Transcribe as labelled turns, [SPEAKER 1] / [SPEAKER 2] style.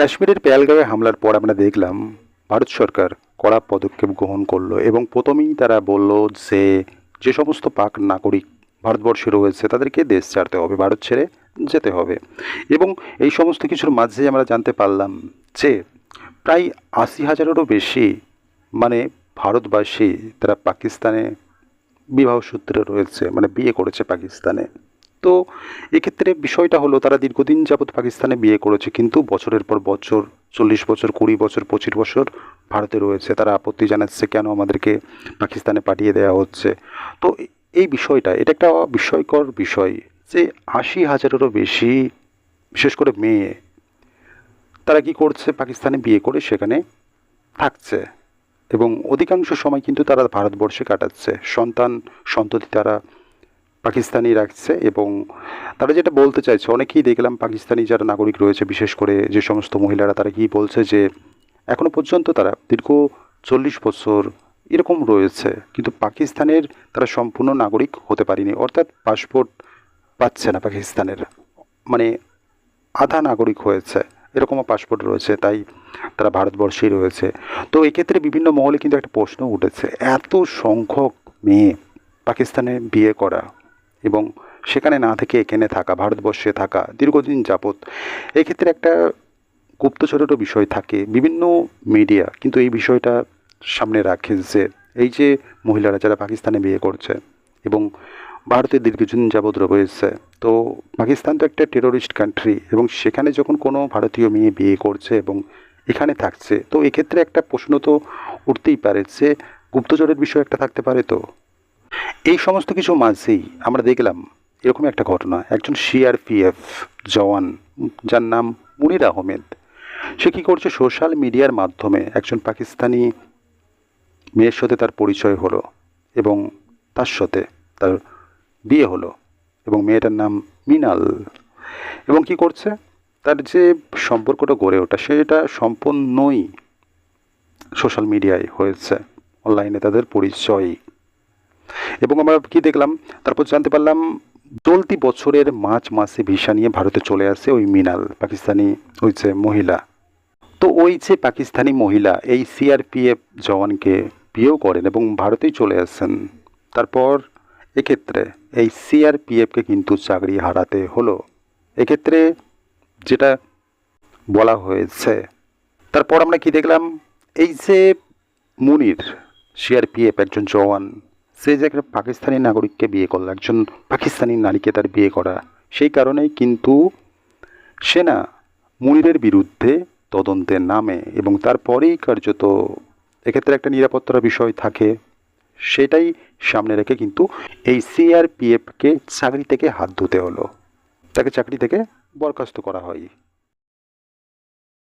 [SPEAKER 1] কাশ্মীরের পেয়ালগাঁওয়ে হামলার পর আমরা দেখলাম, ভারত সরকার কড়া পদক্ষেপ গ্রহণ করল এবং প্রথমেই তারা বলল যে যে সমস্ত পাক নাগরিক ভারতবর্ষে রয়েছে, তাদেরকে দেশ ছাড়তে হবে, ভারত ছেড়ে যেতে হবে। এবং এই সমস্ত কিছুর মাঝে আমরা জানতে পারলাম যে, প্রায় আশি হাজারেরও বেশি মানে ভারতবাসী তারা পাকিস্তানে বিবাহ সূত্রে রয়েছে মানে বিয়ে করেছে পাকিস্তানে। তো এক্ষেত্রে বিষয়টা হলো তারা দীর্ঘদিন যাবৎ পাকিস্তানে বিয়ে করেছে, কিন্তু বছরের পর বছর, চল্লিশ বছর, কুড়ি বছর, পঁচিশ বছর ভারতে রয়েছে। তারা আপত্তি জানাচ্ছে কেন আমাদেরকে পাকিস্তানে পাঠিয়ে দেওয়া হচ্ছে। তো এই বিষয়টা, এটা একটা বিস্ময়কর বিষয় যে আশি হাজারেরও বেশি, বিশেষ করে মেয়ে, তারা কি করছে? পাকিস্তানে বিয়ে করে সেখানে থাকছে। এবং অধিকাংশ সময় কিন্তু তারা ভারতবর্ষে কাটাচ্ছে। সন্তান, সন্ততি তারা পাকিস্তানি রাখছে এবং তারা যেটা বলতে চাইছে, অনেকেই দেখলাম পাকিস্তানি যারা নাগরিক রয়েছে, বিশেষ করে যে সমস্ত মহিলারা, তারা কি বলছে যে এখনও পর্যন্ত তারা দীর্ঘ চল্লিশ বছর এরকম রয়েছে, কিন্তু পাকিস্তানের তারা সম্পূর্ণ নাগরিক হতে পারেনি। অর্থাৎ পাসপোর্ট পাচ্ছে না পাকিস্তানের মানে আধা নাগরিক হয়েছে, এরকমও পাসপোর্ট রয়েছে, তাই তারা ভারতবর্ষেই রয়েছে। তো এক্ষেত্রে বিভিন্ন মহলে কিন্তু একটা প্রশ্ন উঠেছে, এত সংখ্যক মেয়ে পাকিস্তানে বিয়ে করা এবং সেখানে না থেকে এখানে থাকা, ভারতবর্ষে থাকা, দীর্ঘদিন যাবৎ এক্ষেত্রে একটা গুপ্তচরেরও বিষয় থাকে। বিভিন্ন মিডিয়া কিন্তু এই বিষয়টা সামনে রাখে যে এই যে মহিলারা যারা পাকিস্তানে বিয়ে করছে এবং ভারতে দীর্ঘদিন যাবৎ রয়েছে, তো পাকিস্তান তো একটা টেরোরিস্ট কান্ট্রি এবং সেখানে যখন কোনো ভারতীয় মেয়ে বিয়ে করছে এবং এখানে থাকছে, তো এক্ষেত্রে একটা প্রশ্ন তো উঠতেই পারে যে গুপ্তচরের বিষয় একটা থাকতে পারে তো? এই সমস্ত কিছু মাঝেই আমরা দেখলাম এরকম একটা ঘটনা। একজন সিআরপিএফ জওয়ান, যার নাম মুনির আহমেদ, সে কী করছে? সোশ্যাল মিডিয়ার মাধ্যমে একজন পাকিস্তানি মেয়ের সাথে তার পরিচয় হলো এবং তার সাথে তার বিয়ে হলো এবং মেয়েটার নাম মিনাল। এবং কি করছে? তার যে সম্পর্কটা গড়ে ওঠা সেটা সম্পূর্ণই সোশ্যাল মিডিয়ায় হয়েছে। অনলাইনে তাদের পরিচয় এবং আমরা কি দেখলাম? তারপর জানতে পারলাম, চলতি বছরের মার্চ মাসে ভিসা নিয়ে ভারতে চলে আসে ওই মিনাল, পাকিস্তানি ওই যে মহিলা। তো ওই যে পাকিস্তানি মহিলা, এই সিআরপিএফ জওয়ানকে বিয়েও করেন এবং ভারতেই চলে আসেন। তারপর এক্ষেত্রে এই সিআরপিএফকে কিন্তু চাকরি হারাতে হলো। এক্ষেত্রে যেটা বলা হয়েছে, তারপর আমরা কি দেখলাম? এই যে মুনির সিআরপিএফ একজন জওয়ান সে যে একটা পাকিস্তানি নাগরিককে বিয়ে করল, একজন পাকিস্তানি নারীকে তার বিয়ে করা, সেই কারণেই কিন্তু সেনা মুনিরের বিরুদ্ধে তদন্তের নামে এবং তারপরেই কার্যত এক্ষেত্রে একটা নিরাপত্তার বিষয় থাকে। সেটাই সামনে রেখে কিন্তু এই সিআরপিএফকে চাকরি থেকে হাত ধুতে হলো। তাকে চাকরি থেকে বরখাস্ত করা হয়।